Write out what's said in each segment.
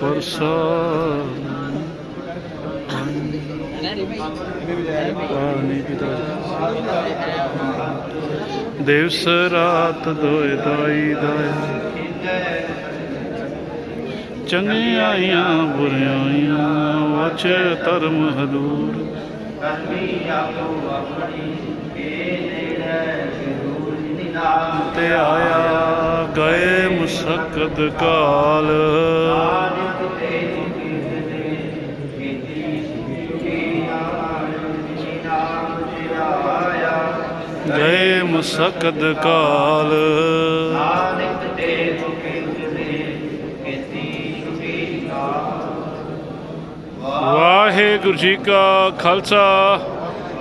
ਪ੍ਰਸਾਦ ਪਾਣੀ ਪਿਤਾ ਦਿਵਸ ਰਾਤ ਦੋਇ ਦਾਈ ਦਾਈ ਚੰਗਿਆਈਆਂ, ਬੁਰਿਆਈਆਂ, ਵਚ ਧਰਮ ਹਦੂਰ ਤੇ ਆਇਆ ਗਏ ਮੁਸਕਦ ਕਾਲ। ਗਏ ਮੁਸਕਦ ਕਾਲ ਵਾਹਿਗੁਰੂ ਜੀ ਕਾ ਖਾਲਸਾ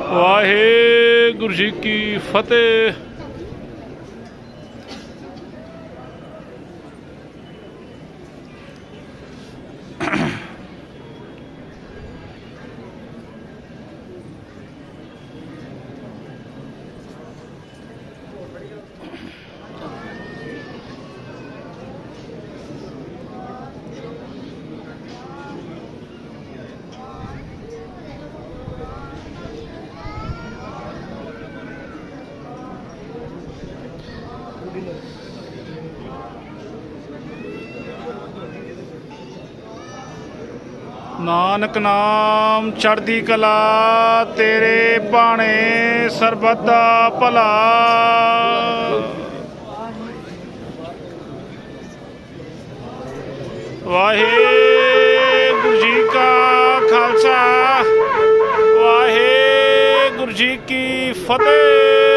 ਵਾਹਿਗੁਰੂ ਜੀ ਕੀ ਫਤਿਹ। ਨਾਨਕ ਨਾਮ ਚੜ੍ਹਦੀ ਕਲਾ, ਤੇਰੇ ਬਾਣੇ ਸਰਬੱਤ ਦਾ ਭਲਾ। ਵਾਹਿਗੁਰੂ ਜੀ ਕਾ ਖਾਲਸਾ, ਵਾਹਿਗੁਰੂ ਜੀ ਕੀ ਫਤਿਹ।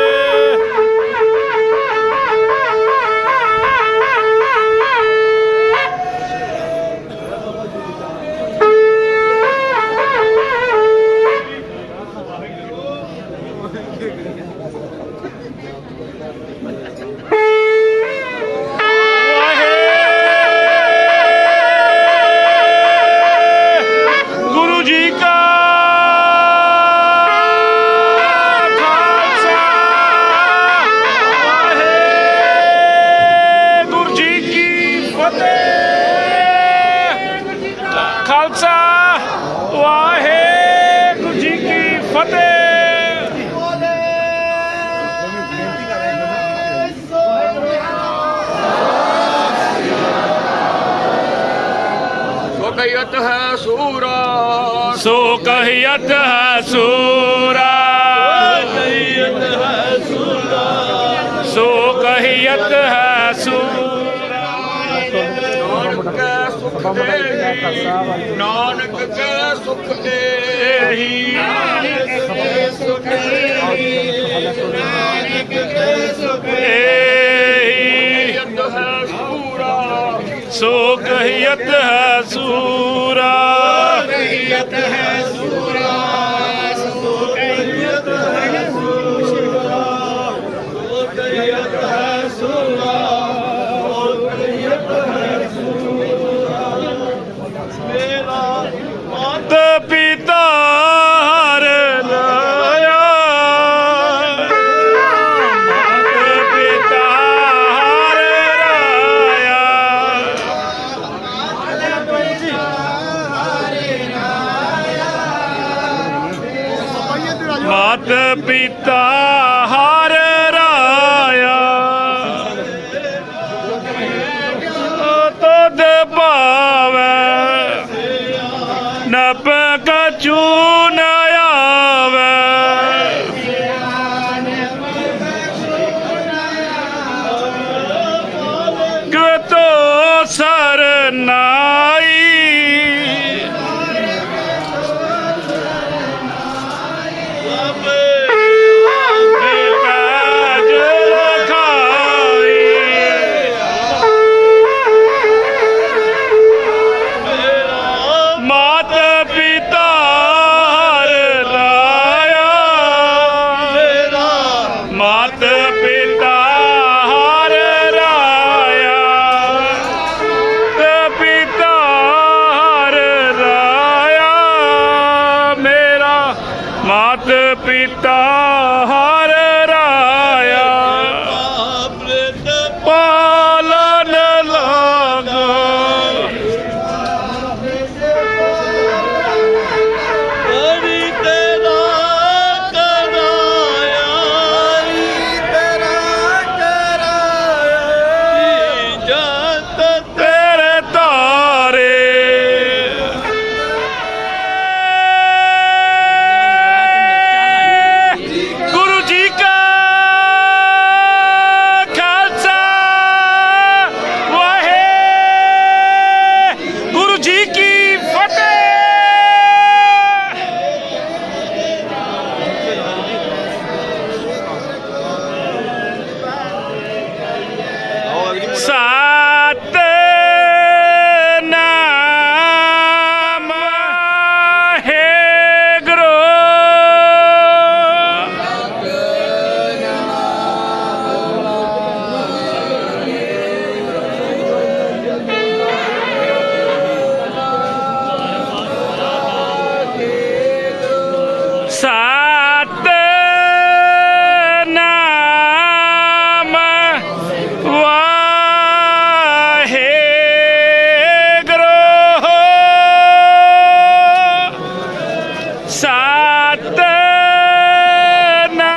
ਸੋ ਕਹੀਤ ਹੈ ਸੂਰਾ। ਸੋ ਕਹਿਤ ਹੈ ਸੂਰਾ। ਕਹੀਤ ਹੈ ਸੂਰਾ ਸੋ ਕਹਿਤ ਹੈ ਸੂਰਾ। ਨਾਨਕ ਕੈ ਸੁਖ ਦੇਹੀ ਨਾਨਕ ਕੈ ਸੁਖ ਦੇਹੀ। ਨਾਨਕ ਕੈ ਸੁਖ ਦੇਹੀ ਨਾਨਕ ਕੈ ਸੁਖ ਏਹੀ। ਕਹੀਤ ਹੈ ਸੂਰਾ। ਸੋ ਕਹਿਤ ਹੈ ਸੂਰਾ ਕਹੀਤ ਹੈ। ਮਤ ਪਿਤਾ ਪਿਤਾ